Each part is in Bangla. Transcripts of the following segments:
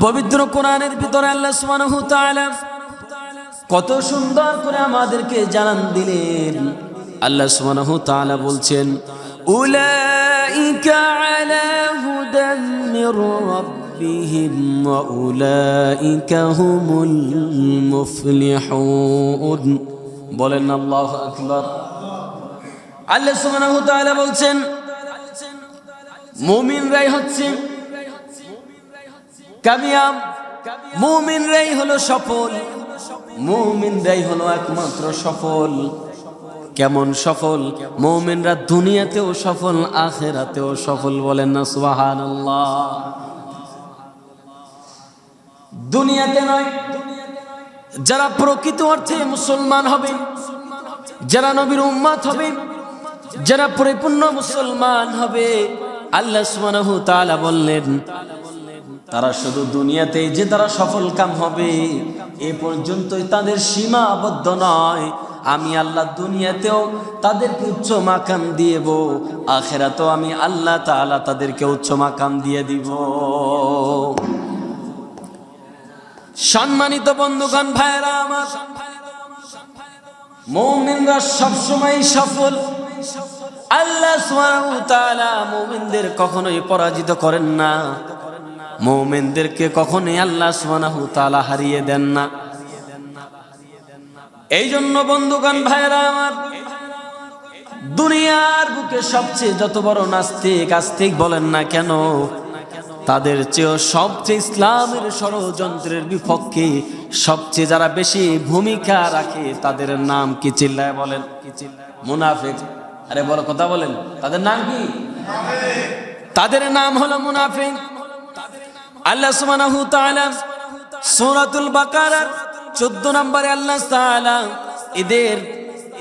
পবিত্র কোরআনের ভিতরে আল্লাহ সুবহানাহু তাআলা কত সুন্দর করে আমাদেরকে জানান দিলেন। আল্লাহ সুবহানাহু তাআলা বলছেন, উলাইকা আলা হুদাম মির রাব্বিহিম ওয়া উলাইকা হুমুল মুফলিহুন। বলেন আল্লাহু আকবার। আল্লাহ সুবহানাহু তাআলা বলছেন, মুমিনরাই হচ্ছে কামিয়াম মুমিনরাই হলো সফল। মুমিনরাই হলো একমাত্র সফল। কেমন সফল? মুমিনরা দুনিয়াতেও সফল, আখেরাতেও সফল বলেন না, সুবহানাল্লাহ। দুনিয়াতে নয়, যারা প্রকৃত অর্থে মুসলমান হবে, যারা নবীর উম্মত হবে, যারা পরিপূর্ণ মুসলমান হবে, আল্লাহ সুবহানাহু তাআলা বললেন তারা শুধু দুনিয়াতেই যে তারা সফল কাম হবে, এ পর্যন্তই তাদের সীমাবদ্ধ নয়। আমি আল্লাহ দুনিয়াতেও তাদেরকে উচ্চ মাকাম দিয়েব আখেরাতেও আমি আল্লাহ তাআলা তাদেরকে উচ্চ মাকাম দিয়ে দিব। সম্মানিত বন্ধুগণ ভাইরা আমার, মৌমিনরা সবসময় সফল। আল্লাহ মুমিনদের কখনোই পরাজিত করেন না। মুমিনদেরকে কখনই আল্লাহ সুবহানাহু তাআলা হারিয়ে দেন না। এই জন্য বন্ধুগণ ভাইরা আমার, দুনিয়ার বুকে সবচেয়ে যত বড় নাস্তিক, আস্তিক বলেন না কেন, তাদের চেয়েও সবচেয়ে ইসলামের ষড়যন্ত্রের বিপক্ষে সবচেয়ে যারা বেশি ভূমিকা রাখে, তাদের নাম কি চিল্লায় বলেন? মুনাফিক। আরে বড় কথা বলেন, তাদের নাম কি? তাদের নাম হলো মুনাফিক। আল্লাহ সুবহানাহু তাআলা সূরাতুল বাকারার 14 নম্বরে আল্লাহ তাআলা এদের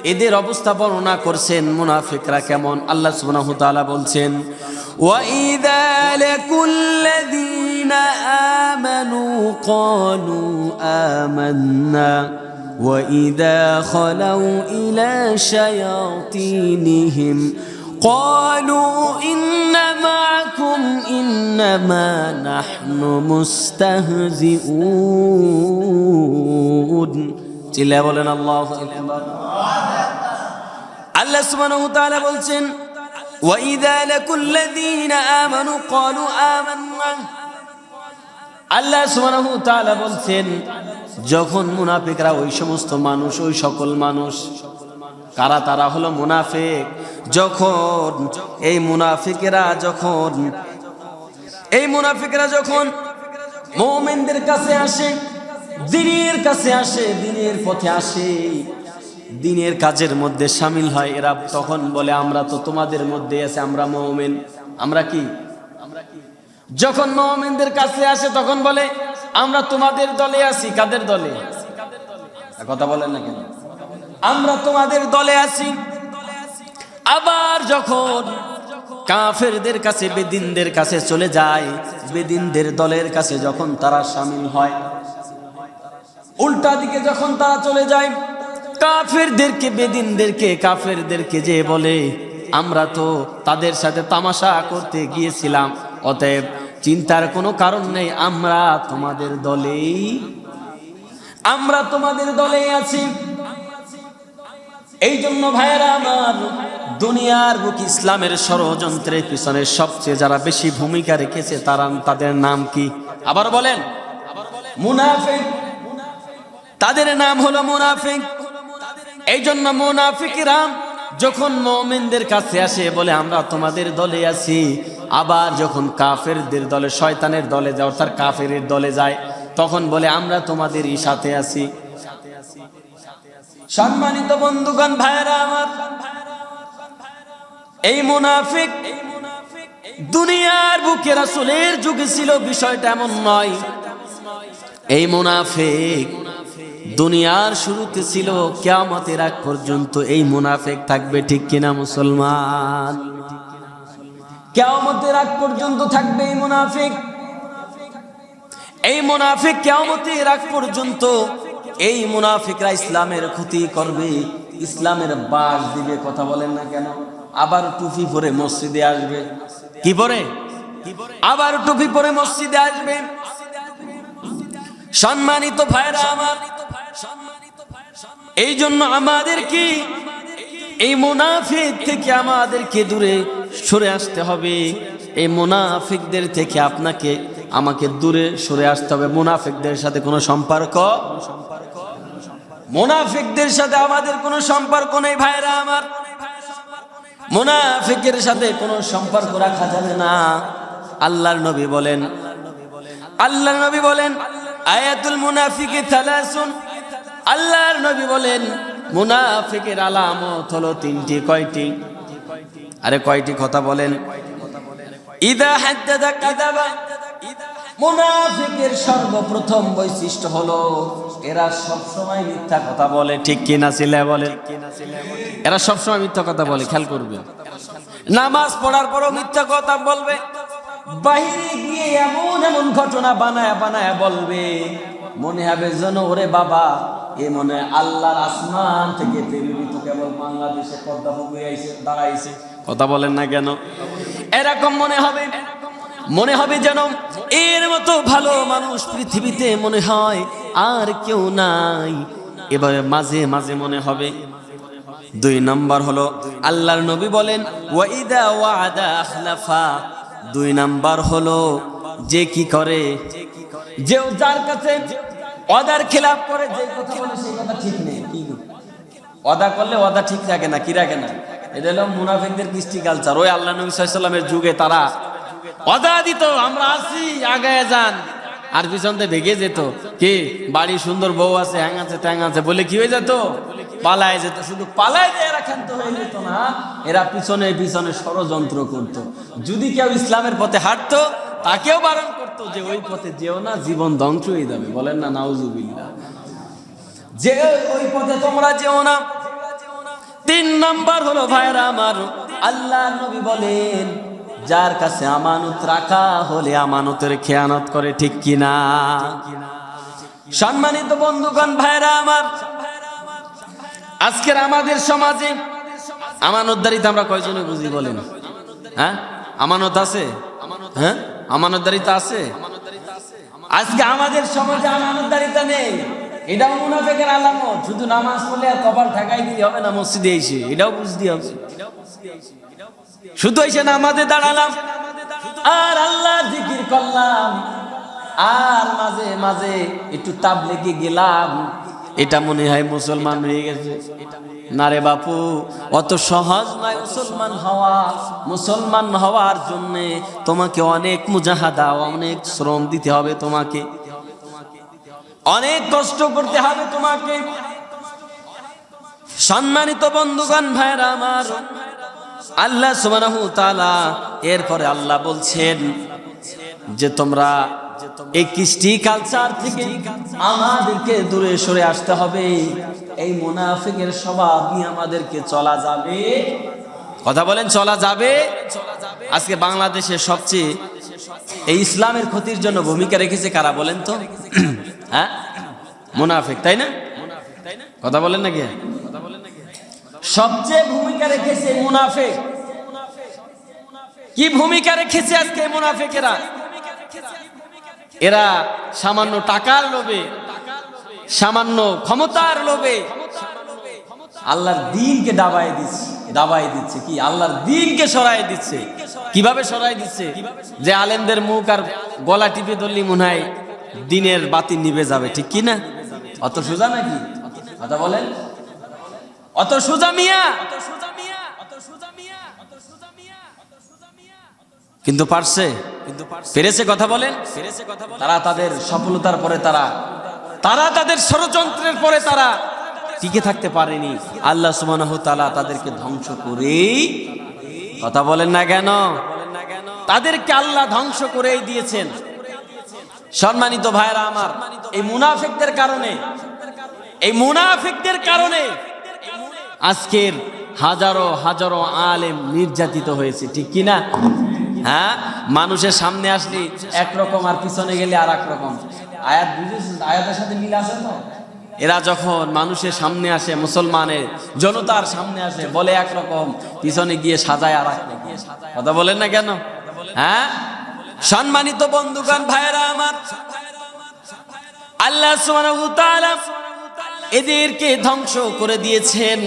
এদের অবস্থা বর্ণনা করছেন মুনাফিকরা কেমন আল্লাহ সুবহানাহু তাআলা বলছেন ওয়া ইযা লাকুল্লাযীনা আমানু ক্বালু আমান্না وإذا خلوا إلى شياطينهم قالوا إن معكم إنما نحن مستهزئون চিল্লা বলেন আল্লাহ আল্লাহ সুবহানাহু ওয়া তাআলা বলছেন وإذا لقوا الذين آمنوا قالوا آمنا আল্লাহ সুবহানাহু ওয়া তাআলা বলছেন যখন মুনাফিকরা ওই সমস্ত মানুষ ওই সকল মানুষ কারা তারা হলো মুনাফিক যখন এই মুনাফিকেরা যখন এই মুনাফিকরা যখন মোমেনদের কাছে আসে, দিনের কাছে আসে, দিনের পথে আসে, দিনের কাজের মধ্যে সামিল হয়, এরা তখন বলে, আমরা তো তোমাদের মধ্যে আছে, আমরা মোমেন। আমরা কি? যখন মোমেনদের কাছে আসে, তখন বলে, আমরা তোমাদের দলে আছি। কাদের দলে? কথা বলেন না কেন? আমরা তোমাদের দলে আছি। আবার যখন কাফেরদের কাছে, বেদিনদের কাছে চলে যায়। বেদিনদের দলের কাছে যখন তারা সামিল হয়, উল্টা দিকে যখন তারা চলে যায়, কাফেরদেরকে, বেদিনদেরকে, কাফেরদেরকে যে বলে, আমরা তো তাদের সাথে তামাশা করতে গিয়েছিলাম, অতএব চিন্তার কোনো কারণ নেই, আমরা তোমাদের দলেই, আমরা তোমাদের দলেই আছি। এই জন্য ভাইয়েরা আমার দুনিয়ার বুক ইসলামের ষড়যন্ত্রের পিছনে সবচেয়ে যারা বেশি ভূমিকা রেখেছে তারা, তাদের নাম কি? আবার বলেন। মুনাফিক। তাদের নাম হলো মুনাফিক। এই জন্য মুনাফিকরা যখন মোমেনদের কাছে আসে, বলে, আমরা তোমাদের দলে আছি। আবার যখন কাফেরদের দলে, শয়তানের দলে যায়, অর্থাৎ কাফের দলে যায়, তখন বলে, আমরা তোমাদেরই সাথে আছি। সম্মানিত বন্ধুগণ ভাইরা আমার, এই মুনাফিক দুনিয়ার বুকে রাসূলের যুগে ছিল, বিষয়টা এমন নয়। এই মুনাফিক দুনিয়ার শুরুতে ছিল, কিয়ামতের আগ পর্যন্ত এই মুনাফিক থাকবে ঠিক কিনা মুসলমান? কিয়ামতের আগ পর্যন্ত থাকবে এই মুনাফিক? এই মুনাফিক কিয়ামতের আগ পর্যন্ত এই মুনাফিকরা ইসলামের ক্ষতি করবে ইসলামের বাস দিবে কথা বলেন না কেন? আবার টুপি পরে মসজিদে আসবে। কি পরে? আবার টুপি পরে মসজিদে আসবে। সম্মানিত ভাইরা আমার এই জন্য আমাদের কি? এই মুনাফিক থেকে আমাদেরকে দূরে সরে আসতে হবে। এই মুনাফিকদের থেকে আপনাকে আমাকে দূরে সরে আসতে হবে। মুনাফিকদের সাথে কোনো সম্পর্ক মুনাফিকদের সাথে আমাদের কোনো সম্পর্ক নেই ভাইরা আমার। মুনাফিকের সাথে কোনো সম্পর্ক রাখা যাবে না। আল্লাহর নবী বলেন। আল্লাহর নবী বলেন, আয়াতুল মুনাফিকে থালাসুন আল্লাহর নবী বলেন, মুনাফিকের আলামত হলো তিনটি, কয়টি? আরে কয়টি কথা বলেন। ইদা হাদ্দাদা কাদাবা। মুনাফিকের সর্বপ্রথম বৈশিষ্ট্য হলো এরা সবসময় মিথ্যা কথা বলে, ঠিক কিনা ছিলে বলে? এরা সবসময় মিথ্যা কথা বলে, খেয়াল করবে। নামাজ পড়ার পরও মিথ্যা কথা বলবে। বাহিরে গিয়ে এমন এমন ঘটনা বানায় বানায় বলবে। মনে হবে যেন, ওরে বাবা, এ মনে আল্লাহর আসমান থেকে প্রেরিত কেবল বাংলাদেশে পদ্মা আইসে, দাঁড়াইছে। কথা বলেন না কেন? এরকম মনে হবে মনে হবে যেন এর মতো ভালো মানুষ পৃথিবীতে মনে হয় আর কেউ নাই। এভাবে মাঝে মাঝে মনে হবে। দুই নম্বর হলো, আল্লাহর নবী বলেন, ওয়াইদা ওয়াদা আখলাফা। দুই নাম্বার হলো, যে কি করে? যে যার কাছে অদার খেলাপ করে, যে কথা বলে সেই কথা ঠিক নেই। অদা করলে অদা ঠিক রাখে না, কি রাখে না? এটা হলো মুনাফিকদের কৃষ্টি কালচার ওই আল্লাহ নবী সাল্লামের যুগে তারা অদা দিত আমরা আসি আগায় যান। আর পিছন থেকে ভেগে যেত। কি? বাড়ি সুন্দর বউ আছে, হ্যাং আছে ট্যাং আছে, বলে কি হয়ে যেত? পালায় যেত। শুধু পালায় যে এরা ক্ষান্ত হয়ে যেত না, এরা পিছনে পিছনে ষড়যন্ত্র করত। যদি কেউ ইসলামের পথে হাঁটতো, তাকেও বারণ করতো যে ওই পথে যেও না, জীবন ধ্বংস হয়ে যাবে। বলেন না, নাউজুবিল্লাহ। যে ওই পথে তোমরা যেও না। তিন নাম্বার হলো ভাইরা আমার, আল্লাহ নবী বলেন যার কাছে আমানত রাখা হলে আমানতের খেয়ানত করে, ঠিক কিনা সম্মানিত বন্ধুগণ ভাইরা আমার, আজকের আমাদের সমাজে আমানতদারিতে আমরা কয়জনে বুঝি বলেন? হ্যাঁ? আমানত আছে? হ্যাঁ? আমানতদারিতা আছে? আজকে আমাদের সমাজে আমানতদারিতা নেই। এটাও মুনাফেকের আলামত। শুধু নামাজ পড়লে আর কপাল ঠাকাই দিলে হবে না, মসজিদে এসে। এটাও বুঝতে হবে। শুধু এসে নামাজে দাঁড়ালাম। আর আল্লাহ জিকির করলাম। আর মাঝে মাঝে একটু তাবলেগে গেলাম। এটা মনে হয় মুসলমান হয়ে গেছে। না রে বাপু, অত সহজ নয় মুসলমান হওয়া। মুসলমান হওয়ার জন্য তোমাকে অনেক মুজাহাদা, অনেক শ্রম দিতে হবে তোমাকে। অনেক কষ্ট করতে হবে তোমাকে। সম্মানিত বন্ধুগণ ভাইরা আমার। আল্লাহ তাআলা এরপরে আল্লাহ বলছেন যে তোমরা এই কৃষ্টি কালচার থেকে আমাদেরকে দূরে সরে আসতে হবে। এই মুনাফিকের স্বভাব আমাদেরকে চলা যাবে। কথা বলেন, চলা যাবে। আজকে বাংলাদেশের সবচেয়ে এই ইসলামের ক্ষতির জন্য ভূমিকা রেখেছে কারা বলেন তো? হ্যাঁ? মুনাফিক, তাই না? কথা বলেন নাকি? সবচেয়ে ভূমিকা রেখেছে মুনাফিক কি ভূমিকা রেখেছে আজকে মুনাফিকেরা? এরা সামান্য টাকার লোভে, সামান্য ক্ষমতার লোভে আল্লাহর দিনকে দাবায় দিচ্ছে দাবাই দিচ্ছে কি? আল্লাহর দিনকে সরাই দিচ্ছে। কীভাবে সরাই দিচ্ছে? যে আলেমদের মুখ আর গলা টিপে ধরলি মনে হয় দিনের বাতি নিভে যাবে, ঠিক কি না? অত সোজা নাকি? কথা বলেন। অত সোজা মিয়া। কিন্তু পারছে। কিন্তু পেরেছে কথা বলেন। পেরেছে কথা তারা তাদের সফলতার পরে তারা তারা তাদের ষড়যন্ত্রের পরে তারা টিকে থাকতে পারেনি। আল্লাহ সুবহানাহু তাআলা তাদেরকে ধ্বংস করেই কথা বলেন না কেন? তাদেরকে আল্লাহ ধ্বংস করেই দিয়েছেন। সম্মানিত ভাইরা আমার, এই মুনাফিকদের কারণে এই মুনাফিকদের কারণে আজকের হাজারো হাজারো আলেম নির্যাতিত হয়েছে, ঠিক কি না হ্যাঁ? মানুষের সামনে আসলে একরকম আর পিছনে গেলে আর এক রকম আয়াত বুঝেছেন আয়াতের সাথে মিল আছে তো? এরা যখন মানুষের সামনে আসে, মুসলমানের জনতার সামনে আসে, বলে একরকম, পিছনে গিয়ে সাজায় আর। কথা বলেন না কেন? হ্যাঁ? সম্মানিত বন্ধুগণ, ভাইয়েরা আমার, আল্লাহ সুবহানাহু ওয়া তাআলা এদেরকে ধ্বংস করে দিয়েছেন।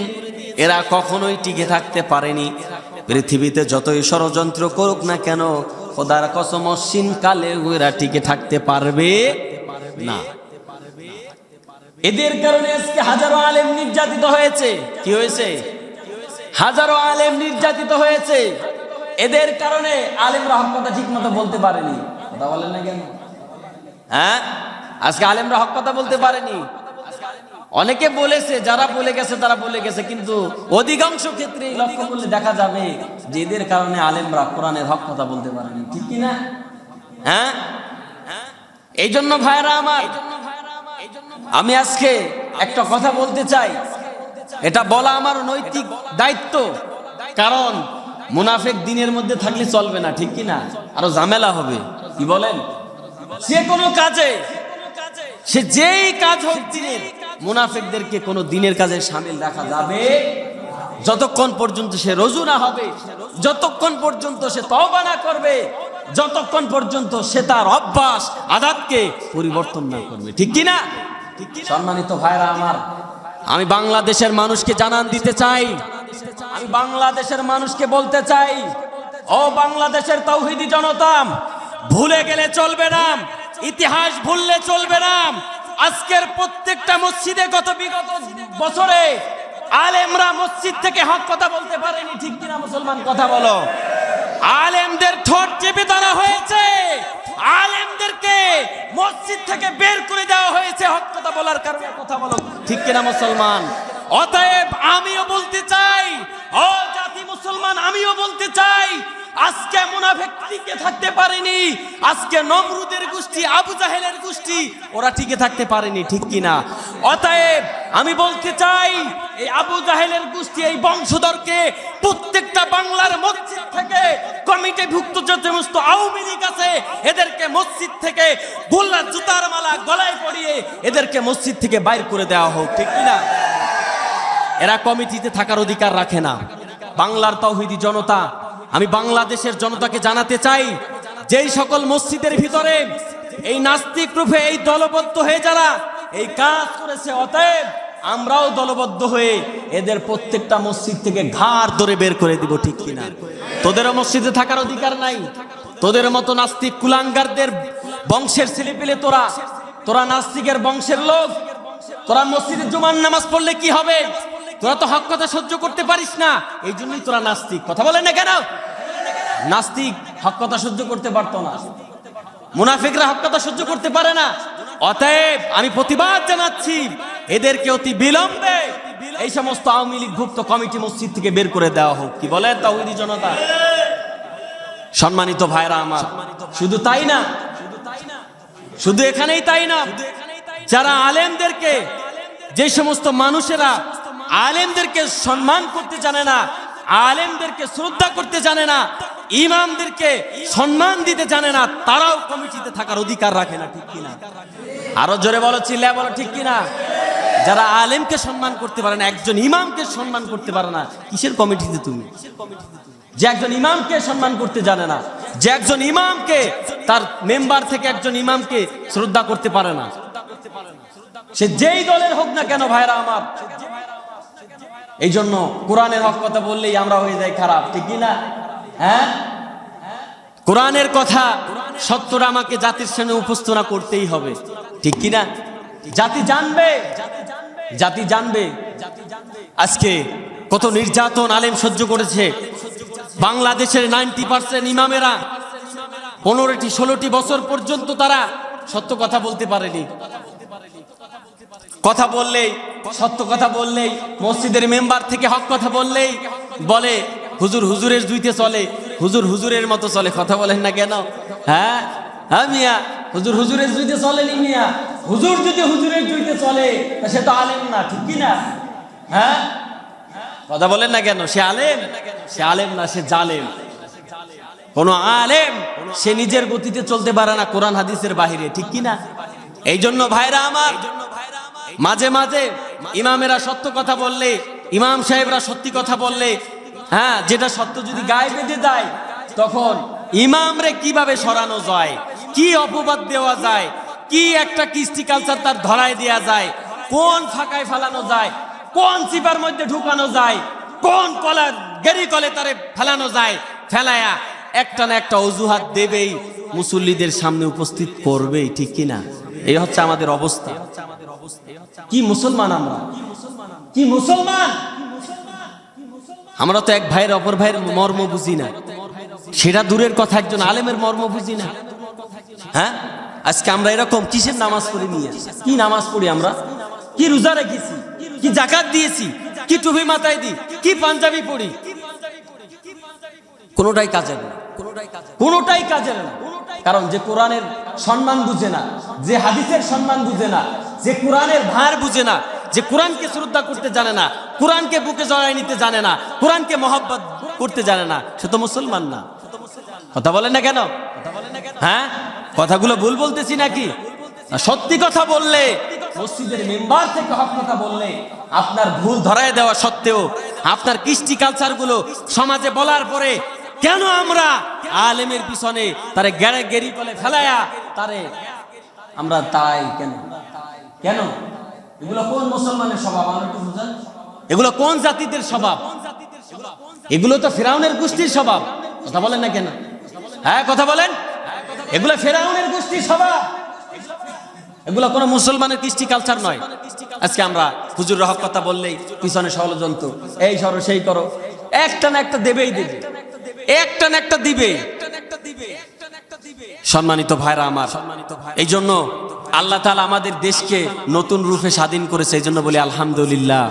এরা কখনোই টিকে থাকতে পারেনি। পৃথিবীতে যতই ষড়যন্ত্র করুক না কেন, খোদার কসম অশ্বিন কালে এরা টিকে থাকতে পারবে না। এদের কারণে আজকে হাজারো আলেম নির্যাতিত হয়েছে। কি হয়েছে? হাজারো আলেম নির্যাতিত হয়েছে। এদের কারণে আলেমরা হক কথা ঠিক মতো বলতে পারেনি। কথা বলেন না কেন? হ্যাঁ? আজকে আলেমরা হক কথা বলতে পারেনি। অনেকে বলেছে, যারা বলে গেছে, তারা বলে গেছে, কিন্তু অধিকাংশ ক্ষেত্রে লক্ষ্য করলে দেখা যাবে যে এদের কারণে আলেমরা কোরআনের হক কথা বলতে পারেনি ঠিক কি না হ্যাঁ? এই জন্য ভাইরা আমার, আমি আজকে একটা কথা বলতে চাই। এটা বলা আমার নৈতিক দায়িত্ব। কারণ মুনাফেক দিনের মধ্যে থাকলে চলবে না, ঠিক কি না আরও ঝামেলা হবে। কি বলেন? যে কোনো কাজে, সে যেই কাজ হোক দিনের মুনাফেকদেরকে কোনো দিনের কাজে সামিল রাখা যাবে যতক্ষণ পর্যন্ত সে রজু না হবে যতক্ষণ পর্যন্ত সে তওবা না করবে, যতক্ষণ পর্যন্ত সে তার অভ্যাস আদাতকে পরিবর্তন না করবে। ঠিক কি না সম্মানিত ভাইরা আমার, আমি বাংলাদেশের মানুষকে জানান দিতে চাই। আমি বাংলাদেশের মানুষকে বলতে চাই, ও বাংলাদেশের তৌহিদি জনতা, ভুলে গেলে চলবে না, ইতিহাস ভুললে চলবে না আজকের প্রত্যেকটা মসজিদে গত বিগত বছরে আলেমরা মসজিদ থেকে হক কথা বলতে পারেনি, ঠিক কিনা মুসলমান কথা বলো? আলেমদের ঠোঁট চেপে ধরা হয়েছে। আলেমদেরকে মসজিদ থেকে বের করে দেওয়া হয়েছে হক কথা বলার কারণে। কথা বলো, ঠিক কিনা মুসলমান? অতএব আমিও বলতে চাই, ও জাতি মুসলমান, আমিও বলতে চাই, আজকে মুনাফেক টিকে থাকতে পারেনি, আজকে নমরুদের গোষ্ঠী, আবু জাহেলের গোষ্ঠী, ওরা টিকে থাকতে পারেনি, ঠিক কিনা? অতএব আমি বলতে চাই, এই আবু জাহেলের গোষ্ঠী, এই বংশধরকে প্রত্যেকটা বাংলার মসজিদ থেকে কমিটি ভুক্ত যে সমস্ত আওয়ামী লীগ আছে, এদেরকে মসজিদ থেকে গোল্লা জুতার মালা গলায় পরিয়ে এদেরকে মসজিদ থেকে বাইর করে দেওয়া হোক, ঠিক কিনা? এরা কমিটিতে থাকার অধিকার রাখে না। বাংলার তৌহিদি জনতা, আমি বাংলাদেশের জনতাকে জানাতে চাই যেই সকল মসজিদের ভিতরে এই নাস্তিক রূপে এই দলবদ্ধ হয়ে যারা এই কাজ করেছে, অতএব আমরাও দলবদ্ধ হয়ে এদের প্রত্যেকটা মসজিদ থেকে ঘাড় ধরে বের করে দিব, ঠিক কিনা? তোদেরও মসজিদে থাকার অধিকার নাই। তোদের মতো নাস্তিক কুলাঙ্গারদের বংশের ছেলে পেলে তোরা তোরা নাস্তিকের বংশের লোক। তোরা মসজিদে জুমান নামাজ পড়লে কি হবে? তোরা তো হক কথা সহ্য করতে পারিস না। এই জন্যই তোরা নাস্তিক। কথা বলে না কেন? নাস্তিক হক কথা সহ্য করতে পারতো না। মুনাফিকরা হক কথা সহ্য করতে পারে না। অতএব আমি প্রতিবাদ জানাচ্ছি, এদেরকে অতি বিলম্বে এই সমস্ত আওয়ামী লীগ ভুক্ত কমিটি মসজিদ থেকে বের করে দেওয়া হোক। কি বলে তাহিদি জনতা? সম্মানিত ভাইরা আমার, শুধু তাই না? শুধু এখানেই তাই না? যারা আলেমদেরকে, যে সমস্ত মানুষেরা আলেমদেরকে সম্মান করতে জানে না আলেমদেরকে শ্রদ্ধা করতে জানে না, ইমামদেরকে সম্মান দিতে জানে না, তারাও কমিটিতে থাকার অধিকার রাখে না, ঠিক কিনা? আরও জোরে বলো চিল্লা বলো, ঠিক কিনা? যারা আলেমকে সম্মান করতে পারে না, একজন ইমামকে সম্মান করতে পারে না, কিসের কমিটিতে তুমি? যে একজন ইমামকে সম্মান করতে জানে না, যে একজন ইমামকে, তার মেম্বার থেকে একজন ইমামকে শ্রদ্ধা করতে পারে না। সে যেই দলের হোক না কেন, ভাইরা আমার এই জন্য কোরআনের হক কথা বললেই আমরা হয়ে যাই খারাপ, ঠিক না? হ্যাঁ? কোরআনের কথা সত্যটা আমাকে জাতির সামনে উপস্থাপনা করতেই হবে, ঠিক কিনা জাতি জানবে জাতি জানবে। আজকে কত নির্যাতন আলেম সহ্য করেছে। বাংলাদেশের নাইনটি পার্সেন্ট ইমামেরা পনেরোটি, ষোলোটি বছর পর্যন্ত তারা সত্য কথা বলতে পারেনি। কথা বললেই, সত্য কথা বললেই, মসজিদের মেম্বার থেকে হক কথা বললেই বলে, হুজুর হুজুরের দুইতে চলে, হুজুর হুজুরের মতো চলে। কথা বলেন না কেন? হ্যাঁ? হ্যাঁ মিয়া, হুজুর হুজুরের দুইতে চলেনি মিয়া। হুজুর যদি হুজুরের দুইতে চলে সে তো আলেম না, ঠিক কি না? হ্যাঁ? কথা বলেন না কেন? সে আলেম। সে আলেম না, সে জালেম। কোন আলেম, সে নিজের গতিতে চলতে পারে না কোরআন হাদিসের বাহিরে, ঠিক কি না? এই জন্য ভাইরা আমার মাঝে মাঝে ইমামেরা সত্য কথা বললে, ইমাম সাহেবরা সত্যি কথা বললে হ্যাঁ যেটা সত্য যদি গায়ে বেঁধে দেয়, তখন ইমামরে কীভাবে সরানো যায়? কি অপবাদ দেওয়া যায়? কি একটা কৃষ্টি কালচার তার ধরায় দেওয়া যায়? কোন ফাঁকায় ফেলানো যায়? কোন চিপার মধ্যে ঢুকানো যায়? কোন কলার গেরি কলে তারে ফেলানো যায়? ফেলায়া একটা না একটা অজুহাত দেবেই, মুসল্লিদের সামনে উপস্থিত করবেই, ঠিক কিনা? এই হচ্ছে আমাদের অবস্থা। কি মুসলমান আমরা? কি মুসলমান? আমরা তো এক ভাইয়ের অপর ভাইয়ের মর্ম বুঝি না। সেটা দূরের কথা, একজন আলেমের মর্ম বুঝি না। হ্যাঁ? আজকে আমরা এরকম কিসের নামাজ পড়ি নিয়ে কি নামাজ পড়ি আমরা? কি রোজা রেখেছি? কি জাকাত দিয়েছি? কি টুপি মাথায় দিই? কি পাঞ্জাবি পড়ি কোনোটাই কাজের না। কোনোটাই কাজের না। কারণ যে কোরআনের সম্মান বুঝে না, যে হাদিসের সম্মান বুঝে না, যে কোরআনের ভার বুঝে না, যে কোরআনকে শ্রদ্ধা করতে জানে না, কোরআনকে বুকে জড়াই নিতে জানে না, কোরআনকে মহব্বত করতে জানে না, সে তো মুসলমান না। কথা বলে না কেন? হ্যাঁ? কথাগুলো ভুল বলতেছি নাকি? সত্যি কথা বললে, মসজিদের মেম্বার থেকে হক কথা বললে, আপনার ভুল ধরায় দেওয়া সত্ত্বেও, আপনার কৃষ্টি কালচারগুলো সমাজে বলার পরে কেন আমরা আলেমের পিছনে তারে গেড়ে গেরি বলে ফেলায়া তারে? আমরা তাই কেন? কেন? এগুলো কোন মুসলমানের স্বভাব? একটু বুঝান। এগুলো কোন জাতিদের স্বভাব? এগুলো তো ফেরাউনের গোষ্ঠীর স্বভাব। কথা বলেন না কেন? হ্যাঁ কথা বলেন। এগুলো ফেরাউনের গোষ্ঠীর স্বভাব। এগুলো কোনো মুসলমানের কৃষ্টি কালচার নয়। আজকে আমরা হুজুর রহক কথা বললেই পিছনে ষড়যন্ত্র। এই সরো, সেই করো। একটা না একটা দেবেই দেবে। একটা না একটা দিবে। সম্মানিত ভাইরা আমার এই জন্য আল্লাহ তালা আমাদের দেশকে নতুন রূপে স্বাধীন করেছে এই জন্য বলি আলহামদুলিল্লাহ।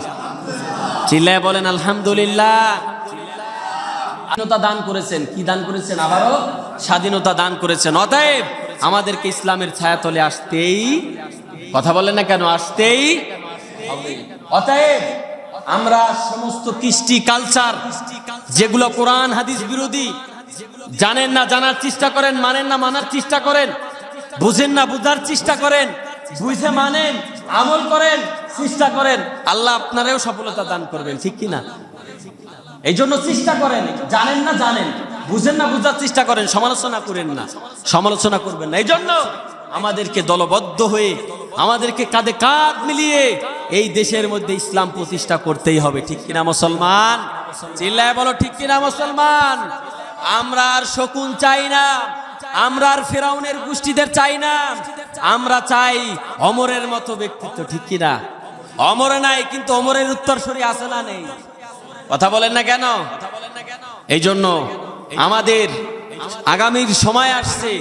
চিল্লায় বলেন আলহামদুলিল্লাহ। স্বাধীনতা দান করেছেন, কি দান করেছেন? আবারও স্বাধীনতা দান করেছেন। অতএব আমাদেরকে ইসলামের ছায়াতলে আসতেই, কথা বলেন না কেন, আসতেই। অতএব আমরা সমস্ত কৃষ্টি কালচার যেগুলো কোরআন, হাদিস বিরোধী, জানেন না, জানার চেষ্টা করেন, মানেন না, মানার চেষ্টা করেন, বুঝেন না, বুঝার চেষ্টা করেন, বুঝে মানেন, আমল করেন, চেষ্টা করেন, আল্লাহ আপনারাও সফলতা দান করবেন, ঠিক কি না এই জন্য চেষ্টা করেন, জানেন না, জানেন, বুঝেন না, বুঝার চেষ্টা করেন, সমালোচনা করেন না, সমালোচনা করবেন না। এই জন্য আমাদেরকে দলবদ্ধ হয়ে, আমাদেরকে কাঁধে কাঁধ মিলিয়ে এই দেশের মধ্যে ইসলাম প্রতিষ্ঠা করতেই হবে, ঠিক কিনা মুসলমান? চিল্লায় বলো, ঠিক কিনা মুসলমান? আমরা আর শকুন চাই না, আমরা আর ফেরাউনের গোষ্ঠীদের চাই না, আমরা চাই অমরের মতো ব্যক্তিত্ব, ঠিক কিনা? অমরে নাই, কিন্তু অমরের উত্তরসূরি আছে না নেই। কথা বলেন না কেন? এই জন্য আমাদের আগামীর সময় আসছে,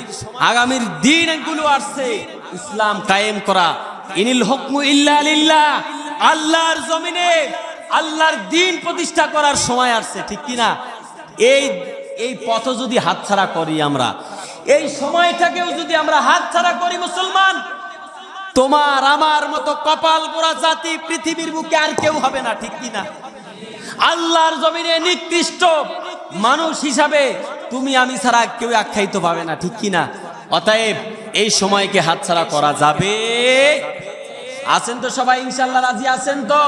আগামীর দিন এগুলো আসছে, ইসলাম কায়েম করা ইনিল হুকমু ইল্লা আল্লাহর জমিনে আল্লাহর দিন প্রতিষ্ঠা করার সময় আসছে, ঠিক কিনা এই এই পথ যদি হাতছাড়া করি আমরা, এই সময়টাকেও যদি আমরা হাতছাড়া করি মুসলমান, তোমার আমার মতো কপাল পোড়া জাতি পৃথিবীর বুকে আর কেউ হবে না, ঠিক কিনা আল্লাহর জমিনে নিকৃষ্ট মানুষ হিসাবে তুমি আমি ছাড়া কেউ আখ্যায়িত পাবে না, ঠিক কিনা অতএব এই সময়কে হাতছাড়া করা যাবে? আছেন তো সবাই? ইনশাল্লাহ রাজি আছেন তো?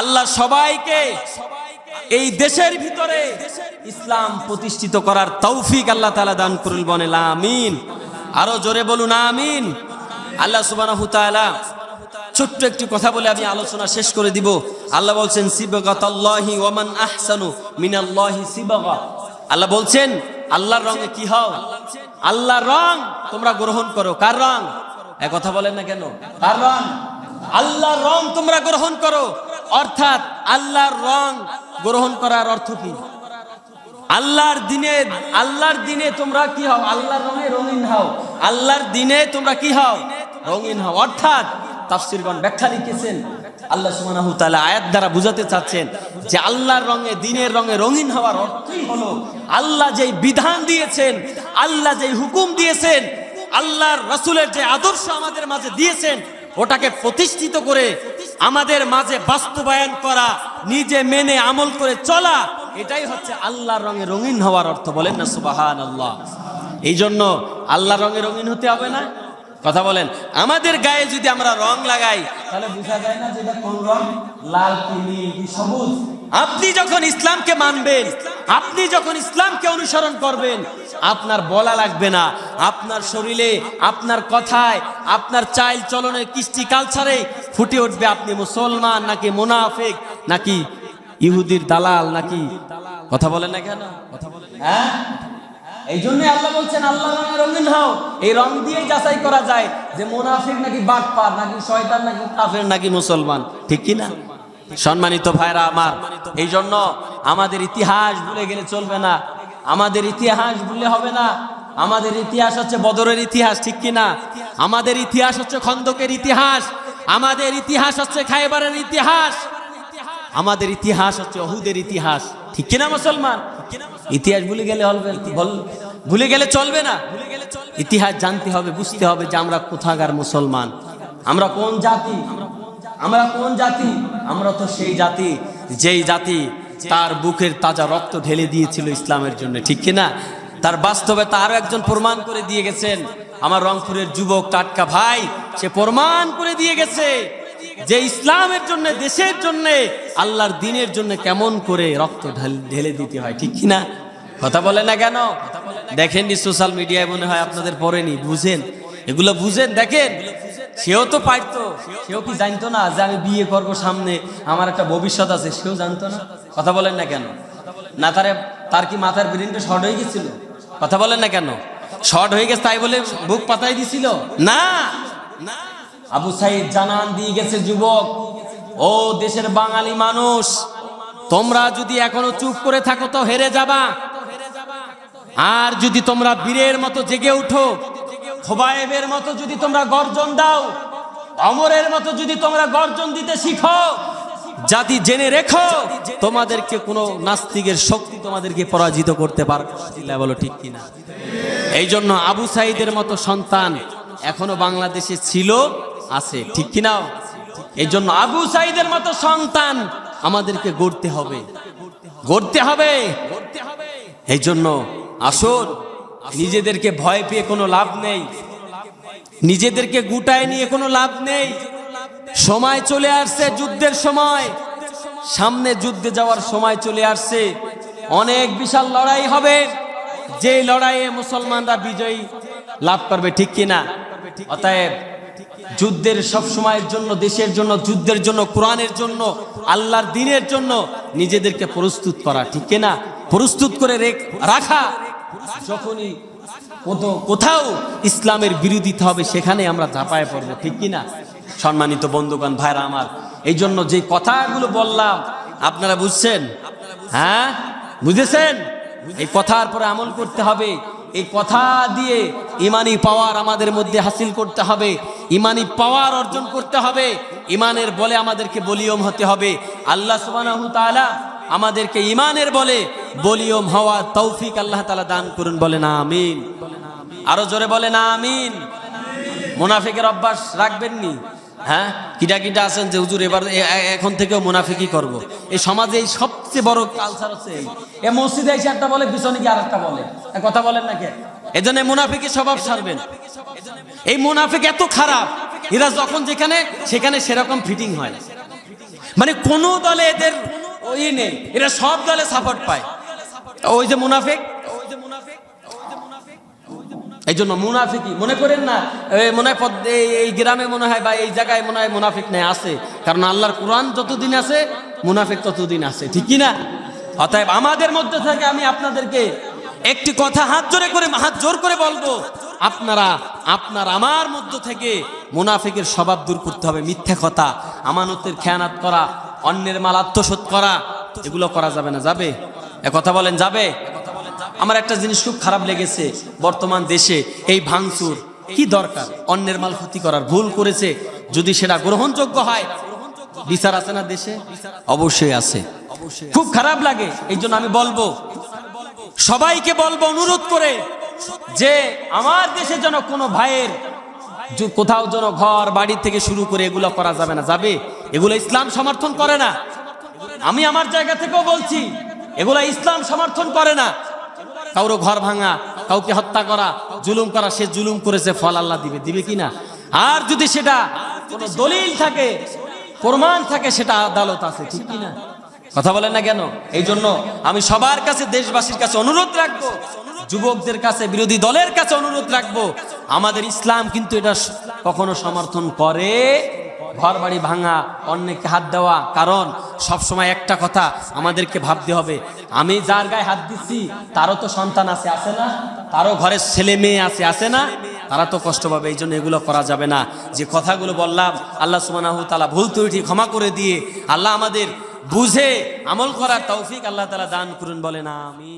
আল্লাহ সবাইকে এই দেশের ভিতরে ইসলাম প্রতিষ্ঠিত করার তৌফিক আল্লাহ তালা দান করুন বনেন আমিন। আরও জোরে বলুন, আমিন। আল্লাহ সুবাহ ছোট্ট একটি কথা বলে আমি আলোচনা শেষ করে দিব। আল্লাহ বলছেন, সিবগাতাল্লাহি আহসানু আল্লাহ বলছেন, আল্লাহর রঙে কি হও? আল্লাহর রং তোমরা গ্রহণ করো। কার রং? এক কথা বলেন না কেন? কার রং? আল্লাহর রং তোমরা গ্রহণ করো। অর্থাৎ আল্লাহর রং গ্রহণ করার অর্থ কি? আল্লাহর দিনে আল্লাহর দিনে তোমরা কি হও? আল্লাহর রঙে রঙিন হও। আল্লাহর দিনে তোমরা কি হও? রঙিন হও। অর্থাৎ তাফসিরগণ ব্যাখ্যা লিখেছেন আল্লাহ সুবহানাহু তাআলা আয়াত দ্বারা বুঝাতে চাচ্ছেন যে আল্লাহর রঙে, দিনের রঙে রঙিন হওয়ার অর্থই হলো আল্লাহ যেই বিধান দিয়েছেন, আল্লাহ যেই হুকুম দিয়েছেন, আল্লাহর রসুলের যে আদর্শ আমাদের মাঝে দিয়েছেন, ওটাকে প্রতিষ্ঠিত করে আমাদের মাঝে বাস্তবায়ন করা, নিজে মেনে আমল করে চলা, এটাই হচ্ছে আল্লাহর রঙে রঙিন হওয়ার অর্থ। বলেন না সুবাহান আল্লাহ এই জন্য আল্লাহর রঙে রঙিন হতে হবে না। কথা বলেন, আমাদের গায়ে যদি আমরা রং লাগাই, তাহলে বোঝা যায় না যে এটা কোন রং? লাল সবুজ? আপনি যখন ইসলামকে মানবেন, আপনি যখন ইসলামকে অনুসরণ করবেন, আপনার বলা লাগবে না। আপনার শরীরে, আপনার কথায়, আপনার চাইল চলনের কৃষ্টি কালচারে ফুটে উঠবে আপনি মুসলমান নাকি মুনাফিক, নাকি ইহুদির দালাল, নাকি কথা বলেন না কেন? কথা বলেন হ্যাঁ? এই জন্য আল্লাহ বলছেন আল্লাহ রঙে রঙিন হও। এই রং দিয়ে যাচাই করা যায় যে মুনাফিক নাকি বাটপার, নাকি শয়তান, নাকি কাফের, নাকি মুসলমান। ঠিক কি না সম্মানিত ভাইরা আমার এই জন্য আমাদের ইতিহাস ভুলে গেলে চলবে না। আমাদের ইতিহাস ভুলে হবে না। আমাদের ইতিহাস হচ্ছে বদরের ইতিহাস, ঠিক কি না আমাদের ইতিহাস হচ্ছে খন্দকের ইতিহাস। আমাদের ইতিহাস হচ্ছে খাইবারের ইতিহাস। আমাদের ইতিহাস হচ্ছে অহুদের ইতিহাস। ঠিক কিনা মুসলমান? ইতিহাস ভুলে গেলে হবে ভুলে গেলে চলবে না। ইতিহাস জানতে হবে, বুঝতে হবে যে আমরা কোথাকার মুসলমান। আমরা কোন জাতি? আমরা কোন জাতি? আমরা তো সেই জাতি, যেই জাতি তার বুকের তাজা রক্ত ঢেলে দিয়েছিল ইসলামের জন্য, ঠিক কিনা? তার বাস্তবে তারও একজন প্রমাণ করে দিয়ে গেছেন। আমার রংপুরের যুবক টাটকা ভাই, সে প্রমাণ করে দিয়ে গেছে। যে ইসলামের জন্য, দেশের জন্য, আল্লাহর দিনের জন্য কেমন করে রক্ত ঢেলে দিতে হয়, ঠিক কিনা? কথা বলে না কেন? দেখেননি সোশ্যাল মিডিয়ায় মনে হয় আপনাদের পড়েনি, বুঝেন? এগুলো বুঝেন, দেখেন? সেও তো পারতো, সেও কি জানতো না যে আমি বিয়ে করব সামনে? আমার একটা ভবিষ্যৎ আছে, সেও জানতো না? কথা বলেন না কেন? না, তারে, তার কি মাথার ব্রেনটা শর্ট হয়ে গেছিল? কথা বলেন না কেন? শর্ট হয়ে গেছে, তাই বলে বুক পাতাই দিছিল? না না। আবু সাইদ জানান দিয়ে গেছে যুবক, ও দেশের বাঙালি মানুষ, তোমরা যদি এখনও চুপ করে থাকো তো হেরে যাবা। আর যদি তোমরা বীরের মতো জেগে উঠো, খোবায়েবের মতো যদি তোমরা গর্জন দাও, অমরের মতো যদি তোমরা গর্জন দিতে শিখো, জাতি জেনে রেখো, তোমাদেরকে কোনো নাস্তিকের শক্তি তোমাদেরকে পরাজিত করতে পারবে বলো ঠিক কিনা? এই জন্য আবু সাইদের মতো সন্তান এখনও বাংলাদেশে ছিল। আছে, ঠিক কিনা? এই জন্য আবু সাইদের মতো সন্তান আমাদেরকে গড়তে হবে। গড়তে হবে। এই জন্য আসুন, নিজেদেরকে ভয় পেয়ে কোনো লাভ নেই। নিজেদেরকে গুটায় নিয়ে কোনো লাভ নেই। সময় চলে আসছে, যুদ্ধের সময়। সামনে যুদ্ধে যাওয়ার সময় চলে আসছে। অনেক বিশাল লড়াই হবে। যে লড়াইয়ে মুসলমানরা বিজয়ী লাভ করবে, ঠিক কিনা? অতএব যুদ্ধের সব সময়ের জন্য, দেশের জন্য, যুদ্ধের জন্য, কোরআনের জন্য, আল্লাহর দিনের জন্য নিজেদেরকে প্রস্তুত করা, ঠিক কিনা? প্রস্তুত করে রেখ- যখনই কোথাও ইসলামের বিরোধিতা হবে, সেখানে আমরা ঝাঁপায় পড়ব, ঠিক কিনা? সম্মানিত বন্ধুগণ, ভাইরা আমার এই জন্য যে কথাগুলো বললাম, আপনারা বুঝছেন? হ্যাঁ? বুঝেছেন? এই কথার পরে আমল করতে হবে। এই কথা দিয়ে ইমানি পাওয়ার আমাদের মধ্যে হাসিল করতে হবে, ইমানি পাওয়ার অর্জন করতে হবে, ইমানের বলে আমাদেরকে বলিয়ম হতে হবে। আল্লাহ তাআলা আমাদেরকে ইমানের বলে বলিয়ম হওয়া তৌফিক আল্লাহ তালা দান করুন বলে না আমিন। আরও জোরে বলে না আমিন। মুনাফিকের অভ্যাস রাখবেননি? হ্যাঁ? কিটা কিটা আছেন যে হুজুর, এবার এখন থেকেও মুনাফিকই করব। এই সমাজে এই সবচেয়ে বড় কালচার হচ্ছে এই। এ মসজিদে এসে একটা বলে, পিছনে কি আর একটা বলে কথা বলেন না কে? এজন্য মুনাফিকের স্বভাব ছাড়বেন। এই মুনাফিক এত খারাপ, এরা যখন যেখানে, সেখানে সেরকম ফিটিং হয় মানে কোন দলে এদের ওই নেই, এরা সব দলে সাপোর্ট পায়। ওই যে মুনাফিক এই জন্য মুনাফিকি মনে করেন না মনে হয় এই- গ্রামে মনে হয় বা এই জায়গায় মনে হয় মুনাফিক নেই, আছে। কারণ আল্লাহর কোরআন যতদিন আছে, মুনাফিক ততদিন আছে ঠিকই না? অতএব আমাদের মধ্যে থেকে আমি আপনাদেরকে একটি কথা হাত জোরে করে, হাত জোর করে বলব। আপনারা, আপনার আমার মধ্য থেকে মুনাফিকের স্বভাব দূর করতে হবে, মিথ্যা কথা, আমানতের খেয়ানাত করা, অন্যের মাল আত্মসাৎ করা, এগুলো করা যাবে না, যাবে? কথা বলেন, যাবে? আমার একটা জিনিস খুব খারাপ লেগেছে। বর্তমান দেশে এই ভাঙচুর কি দরকার? অন্যের মাল ক্ষতি করার ভুল করেছে। যদি সেটা গ্রহণযোগ্য হয়, বিচার আছে না দেশে? অবশ্যই আছে। খুব খারাপ লাগে, এই আমি বলব, সবাইকে বলব, অনুরোধ করে যে আমার দেশে যেন কোনো ভাইয়ের কোথাও যেন ঘর, বাড়ি থেকে শুরু করে এগুলো করা যাবে না। যাবে? এগুলো ইসলাম সমর্থন করে না। আমি আমার জায়গা থেকেও বলছি, এগুলো ইসলাম সমর্থন করে না। কারও ঘর ভাঙা, কাউকে হত্যা করা, জুলুম করা, সে জুলুম করেছে, ফল আল্লাহ দিবে দিবে কি না? আর যদি সেটা কোনো দলিল থাকে, প্রমাণ থাকে, সেটা আদালত আছে, ঠিক কি না? কথা বলেন না কেন? এই জন্য আমি সবার কাছে, দেশবাসীর কাছে অনুরোধ রাখব, যুবকদের কাছে, বিরোধী দলের কাছে অনুরোধ রাখব। আমাদের ইসলাম কিন্তু এটা কখনো সমর্থন করে ঘর বাড়ি ভাঙা, অন্যকে হাত দেওয়া। কারণ সব সময় একটা কথা আমাদেরকে ভাবতে হবে, আমি যার গায়ে হাত দিচ্ছি, তারও তো সন্তান আছে আছে না? তারও ঘরের ছেলে মেয়ে আছে আছে না? তারা তো কষ্ট পাবে, এই জন্য এগুলো করা যাবে না। যে কথাগুলো বললাম, আল্লাহ সুবহানাহু তালা ভুল ত্রুটি ক্ষমা করে দিয়ে আল্লাহ আমাদের বুঝে আমল করার তৌফিক আল্লাহ তালা দান করুন বলে না আমি